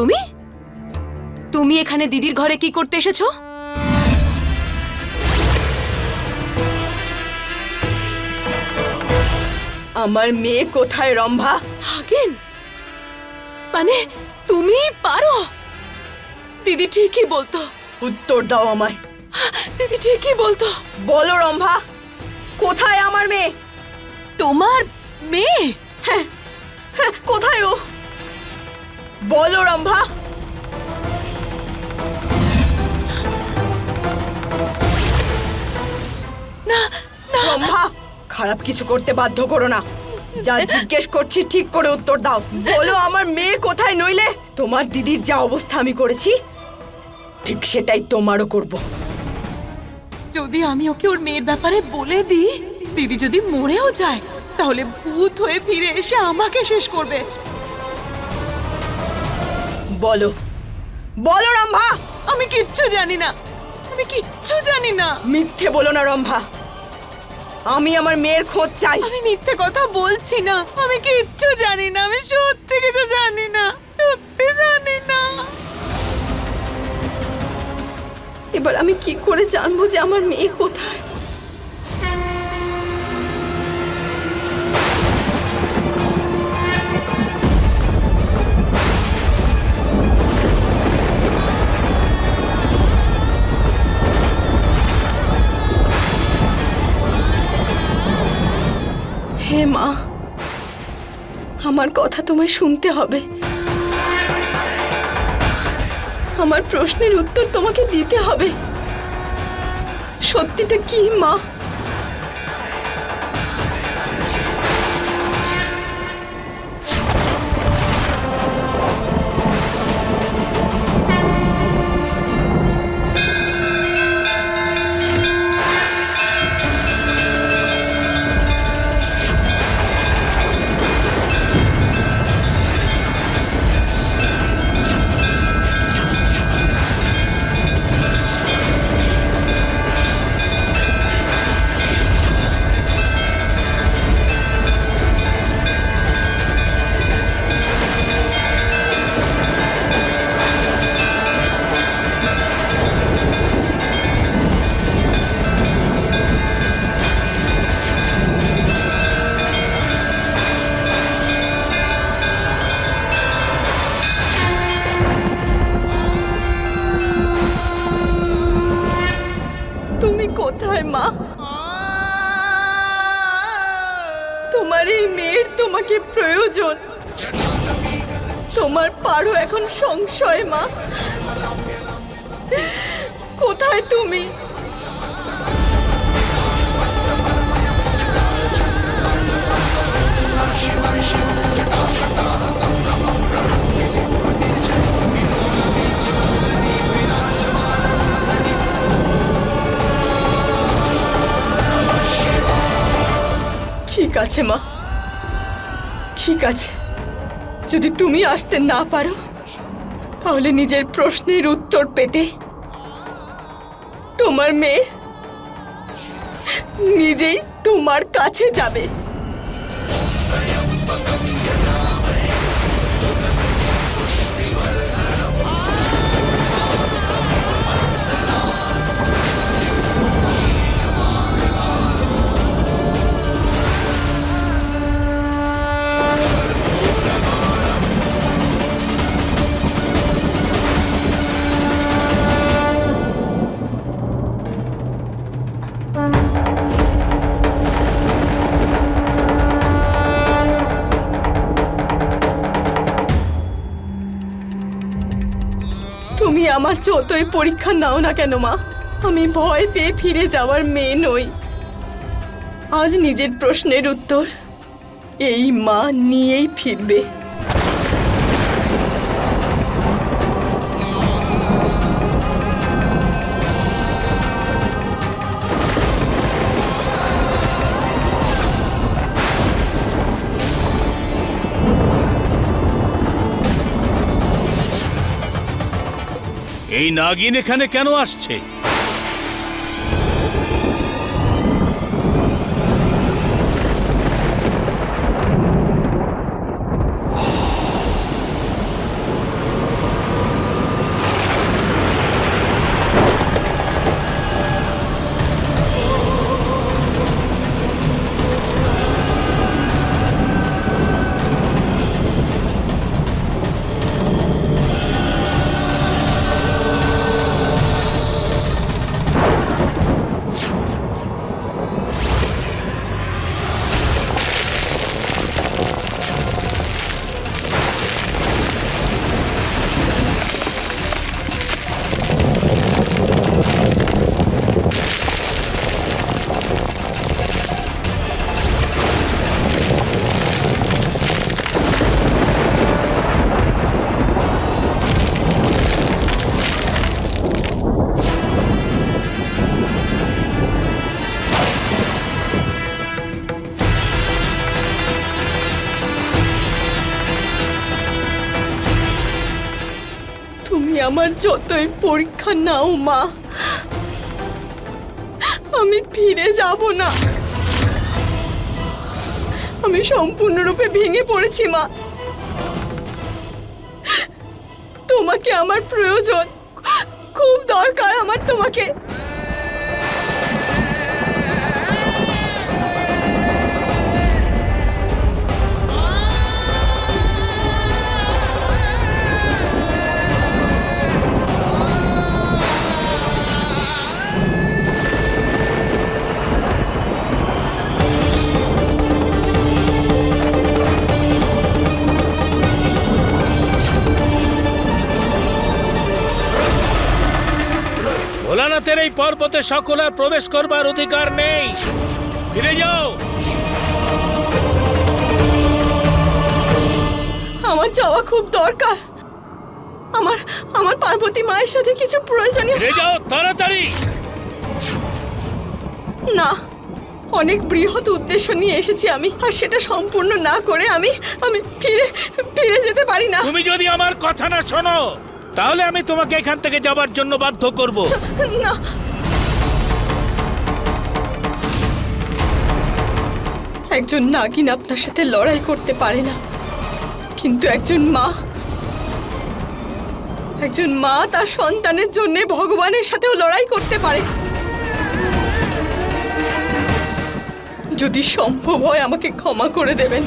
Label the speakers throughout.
Speaker 1: তুমি? তুমি এখানে দিদির ঘরে কি করতে এসেছ?
Speaker 2: আমার মেয়ে কোথায় রম্ভা?
Speaker 1: আগেন মানে তুমি পারো? দিদি ঠিকই বলতো।
Speaker 2: উত্তর দাও আমায়।
Speaker 1: দিদি ঠিকই বলতো।
Speaker 2: বলো রম্ভা কোথায় আমার মেয়ে?
Speaker 1: তোমার মেয়ে?
Speaker 2: হ্যাঁ কোথায় ও? বলো রম্ভা।
Speaker 1: না না।
Speaker 2: রম্ভা খারাপ কিছু করতে বাধ্য করো না। যা জিজ্ঞেস করছি ঠিক করে উত্তর দাও। বলো আমার মেয়ে কোথায়? নইলে তোমার দিদির যা অবস্থা আমি করেছি ঠিক সেটাই তোমারও করব।
Speaker 1: যদি আমি ওকে ওর মেয়ের ব্যাপারে বলে দিই দিদি যদি মরেও যায় তাহলে ভূত হয়ে ফিরে এসে আমাকে শেষ করবে।
Speaker 2: বলো। বলো রম্ভা।
Speaker 1: আমি কিচ্ছু জানি না। আমি কিচ্ছু জানি না।
Speaker 2: মিথ্যে বলো না রম্ভা। আমি আমার মেয়ের খোঁজ চাই।
Speaker 1: আমি মিথ্যে কথা বলছি না। আমি কিচ্ছু জানি না। আমি সত্যি কিছু জানি না। সত্যি জানি না।
Speaker 2: এবার আমি কি করে জানব যে আমার মেয়ে কোথায়? হে মা, আমার কথা তোমায় শুনতে হবে। আমার প্রশ্নের উত্তর তোমাকে দিতে হবে। সত্যিটা কি মা? এখন সংশয়, মা। কোথায় তুমি? ঠিক আছে, মা। ঠিক আছে। যদি তুমি আসতে না পারো তাহলে নিজের প্রশ্নের উত্তর পেতে তোমার মেয়ে নিজেই তোমার কাছে যাবে। যতই পরীক্ষা নাও না কেন, মা, আমি ভয় পেয়ে ফিরে যাওয়ার মেয়ে নই। আজ নিজের প্রশ্নের উত্তর এই মা নিয়েই ফিরবে।
Speaker 3: এই নাগিন এখানে কেন আসছে?
Speaker 2: আমার যতই পরীক্ষা নাও, মা। আমি ফিরে যাব না। আমি সম্পূর্ণরূপে ভেঙে পড়েছি, মা। তোমাকে আমার প্রয়োজন। খুব দরকার আমার তোমাকে।
Speaker 3: ভোলানাথের এই পর্বতে সকলের প্রবেশ করবার অধিকার নেই। ফিরে যাও।
Speaker 2: আমার যাওয়া খুব দরকার। আমার আমার পার্বতী মায়ের সাথে কিছু প্রয়োজনীয়
Speaker 3: ফিরে যাও তাড়াতাড়ি।
Speaker 2: না অনেক বৃহৎ উদ্দেশ্য নিয়ে এসেছি আমি আর সেটা সম্পূর্ণ না করে আমি আমি ফিরে ফিরে যেতে পারি না।
Speaker 3: তুমি যদি আমার কথা না শোনো তাহলে আমি তোমাকে এখান থেকে যাবার জন্য বাধ্য করব।
Speaker 2: একজন নাগিন আপনার সাথে লড়াই করতে পারে না। কিন্তু একজন মা। একজন মা তার সন্তানের জন্য ভগবানের সাথেও লড়াই করতে পারে। যদি সম্ভব হয় আমাকে ক্ষমা করে দেবেন।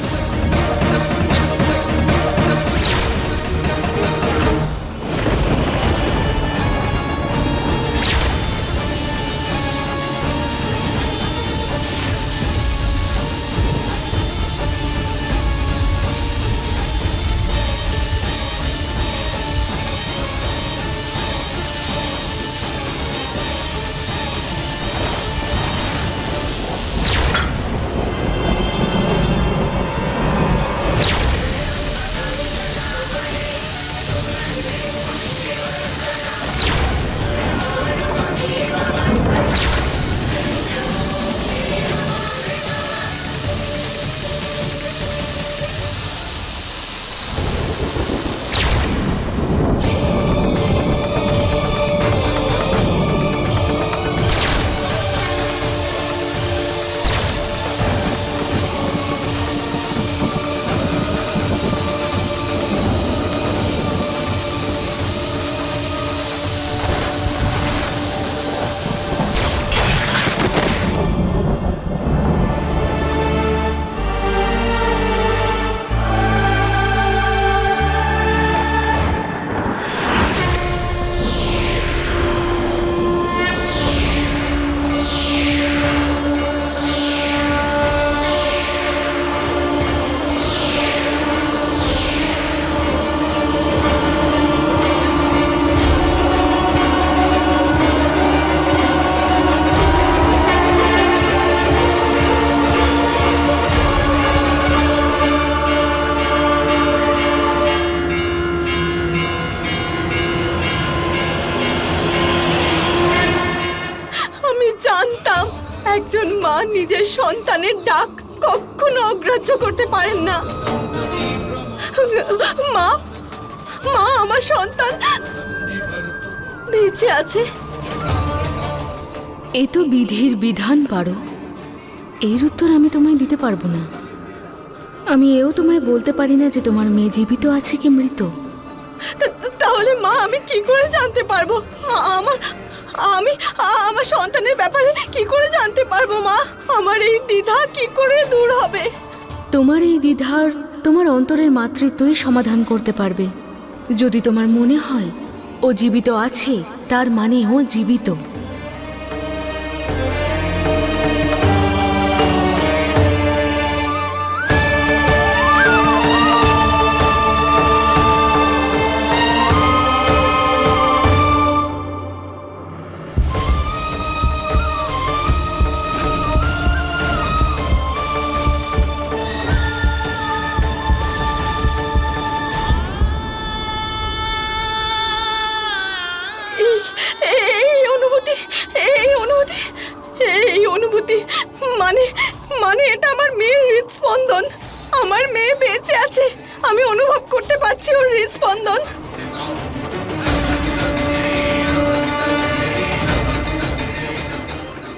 Speaker 2: নিজের সন্তানের ডাক কখনো অগ্রাহ্য করতে পারেন না। মা মা আমার সন্তান বেঁচে আছে।
Speaker 4: এ তো বিধির বিধান পারো। এর উত্তর আমি তোমায় দিতে পারব না। আমি এও তোমায় বলতে পারি না যে তোমার মেয়ে জীবিত আছে কি মৃত।
Speaker 2: তাহলে মা আমি কি করে জানতে পারব? আমার আমি, আমার সন্তানের ব্যাপারে কি করে জানতে পারব, মা? আমার এই দ্বিধা কি করে দূর হবে?
Speaker 4: তোমার এই দ্বিধার তোমার অন্তরের মাতৃত্বই সমাধান করতে পারবে। যদি তোমার মনে হয়, ও জীবিত আছে, তার মানে ও জীবিত।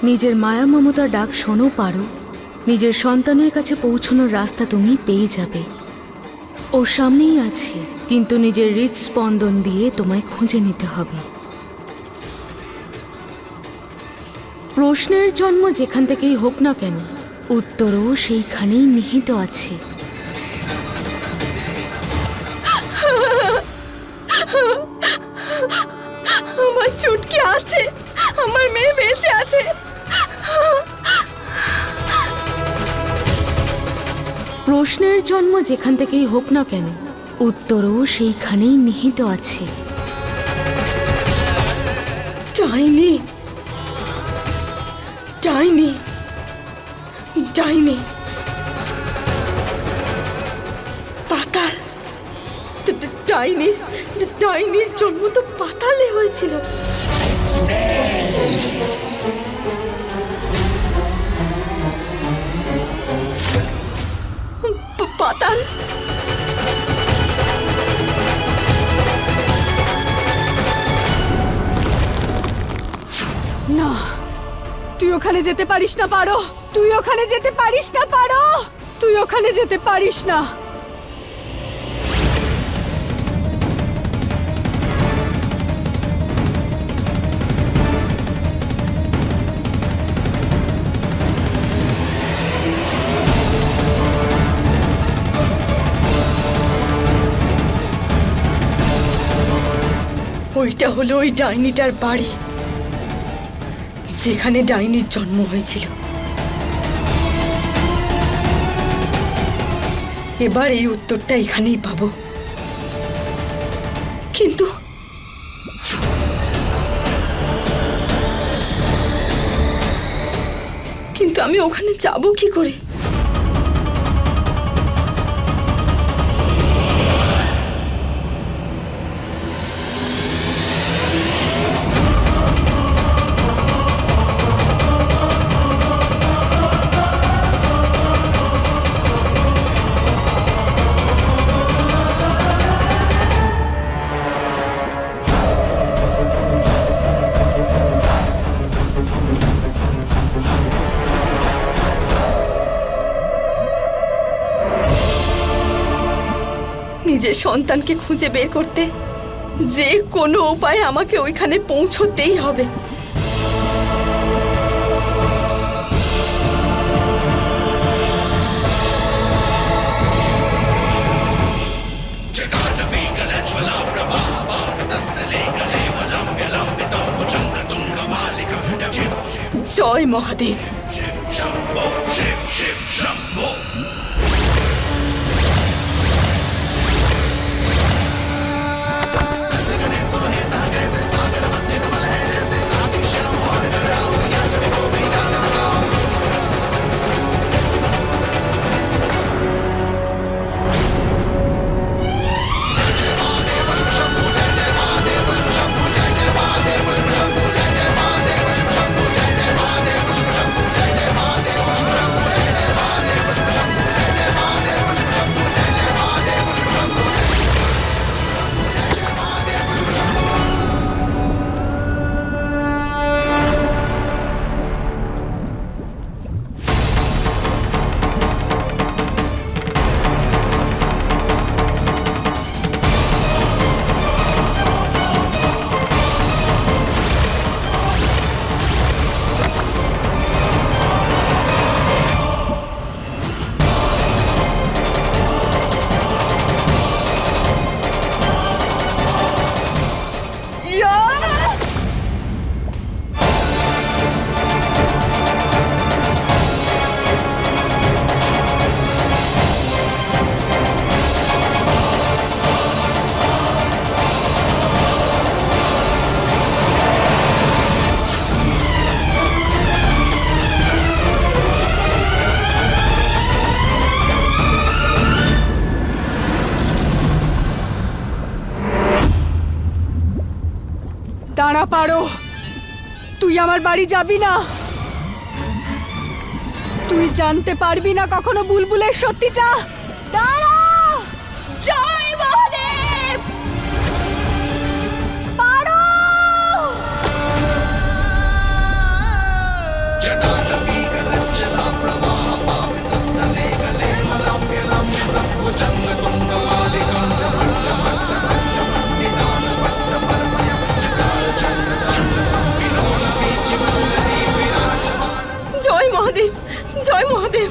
Speaker 4: নিজের মায়া মমতার ডাক শোনো পারো। নিজের সন্তানের কাছে পৌঁছানোর রাস্তা তুমি পেয়ে যাবে। ওর সামনেই আছে, কিন্তু নিজের হৃদস্পন্দন দিয়ে তোমায় খুঁজে নিতে হবে। প্রশ্নের জন্ম যেখান থেকেই হোক না কেন, উত্তরও সেইখানেই নিহিত আছে। প্রশ্নের জন্ম যেখান থেকেই হোক না কেন, উত্তরও সেইখানেই নিহিত আছে।
Speaker 2: ডাইনি। ডাইনি। ডাইনি। পাতাল। ড- ড- ডাইনি ড- ডাইনির জন্ম তো পাতালে হয়েছিল। পাতাল।
Speaker 5: না, তুই ওখানে যেতে পারিস না, পারো। তুই ওখানে যেতে পারিস না, পারো। তুই ওখানে যেতে পারিস না।
Speaker 2: ওইটা হলো ওই ডাইনিটার বাড়ি, যেখানে ডাইনির জন্ম হয়েছিল। এবার এই উত্তরটা এখানেই পাবো। কিন্তু কিন্তু আমি ওখানে যাব কি করে? নিজের সন্তানকে খুঁজে বের করতে যে কোনো উপায়ে আমাকে ওইখানে পৌঁছতেই হবে। জয় মহাদেব।
Speaker 5: দাঁড়া পারো। তুই আমার বাড়ি যাবি না। তুই জানতে পারবি না কখনো বুলবুলের সত্যিটা। দাঁড়া। জয় মহাদেব
Speaker 2: জয় মহাদেব।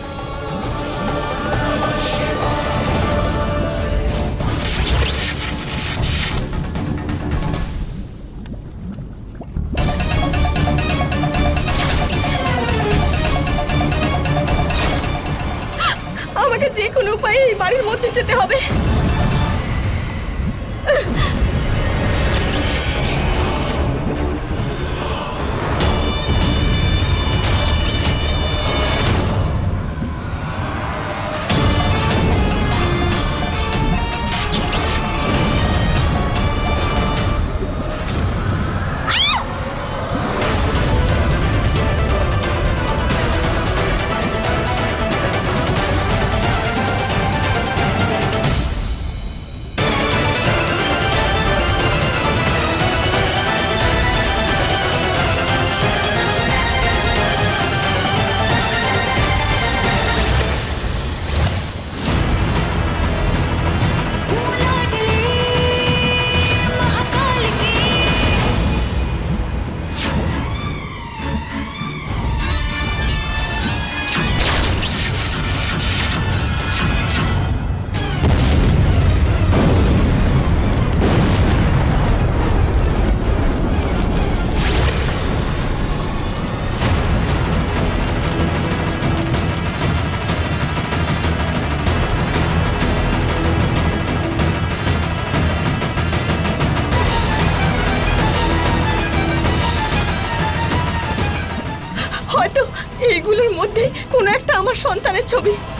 Speaker 2: আমার সন্তানের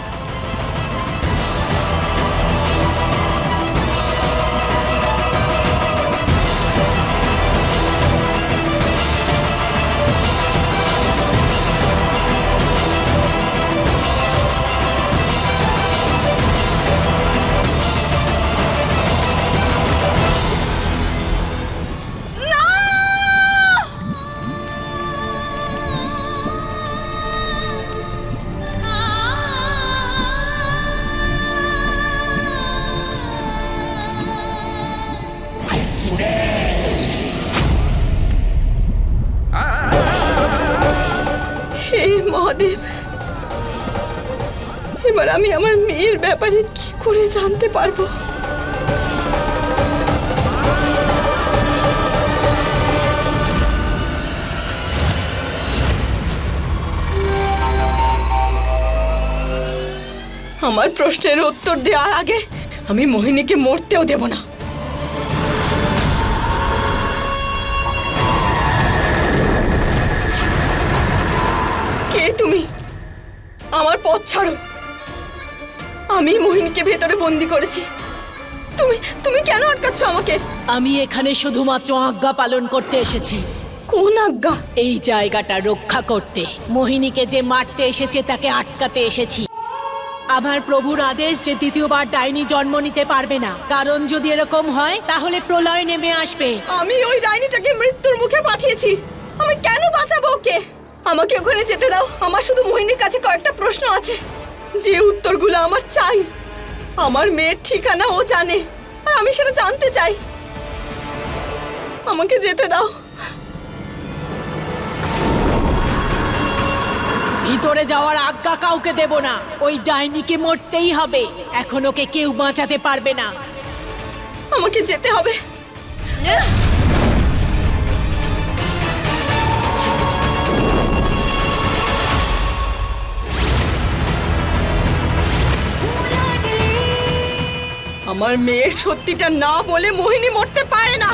Speaker 2: প্রশ্নের উত্তর দেওয়ার আগে আমি মোহিনীকে মরতেও দেব না। কে তুমি? আমার পথ ছাড়ো। আমি মোহিনীকে ভেতরে বন্দি করেছি। তুমি তুমি কেন আটকাচ্ছ আমাকে?
Speaker 6: আমি এখানে শুধুমাত্র আজ্ঞা পালন করতে এসেছি।
Speaker 2: কোন আজ্ঞা?
Speaker 6: এই জায়গাটা রক্ষা করতে। মোহিনীকে যে মারতে এসেছে তাকে আটকাতে এসেছি। আমার প্রভুর আদেশ যে দ্বিতীয়বার ডাইনি জন্ম নিতে পারবে না। কারণ যদি এরকম হয়, তাহলে প্রলয় নেমে আসবে।
Speaker 2: আমি ওই ডাইনিটাকে মৃত্যুর মুখে পাঠিয়েছি। আমি কেন বাঁচাবো ওকে? আমাকে ওখানে যেতে দাও। আমার শুধু মোহিনীর কাছে কয়েকটা প্রশ্ন আছে। যে উত্তরগুলো আমার চাই। আমার মেয়ের ঠিকানা ও জানে। আর আমি সেটা জানতে চাই। আমাকে যেতে দাও।
Speaker 6: ভিতরে যাওয়ার আজ্ঞা কাউকে দেব না। ওই ডাইনিকে মরতেই হবে। এখন ওকে কেউ বাঁচাতে পারবে না।
Speaker 2: আমাকে যেতে হবে। আমার মেয়ের সত্যিটা না বলে মোহিনী মরতে পারে না।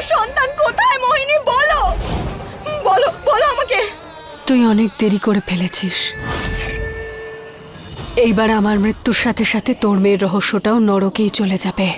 Speaker 2: আমার সন্তান কোথায়, মোহিনী? বলো। বলো বলো আমাকে।
Speaker 5: তুই অনেক দেরি করে ফেলেছিস। এইবার আমার মৃত্যুর সাথে সাথে তোর মেয়ের রহস্যটাও নরকেই চলে যাবে।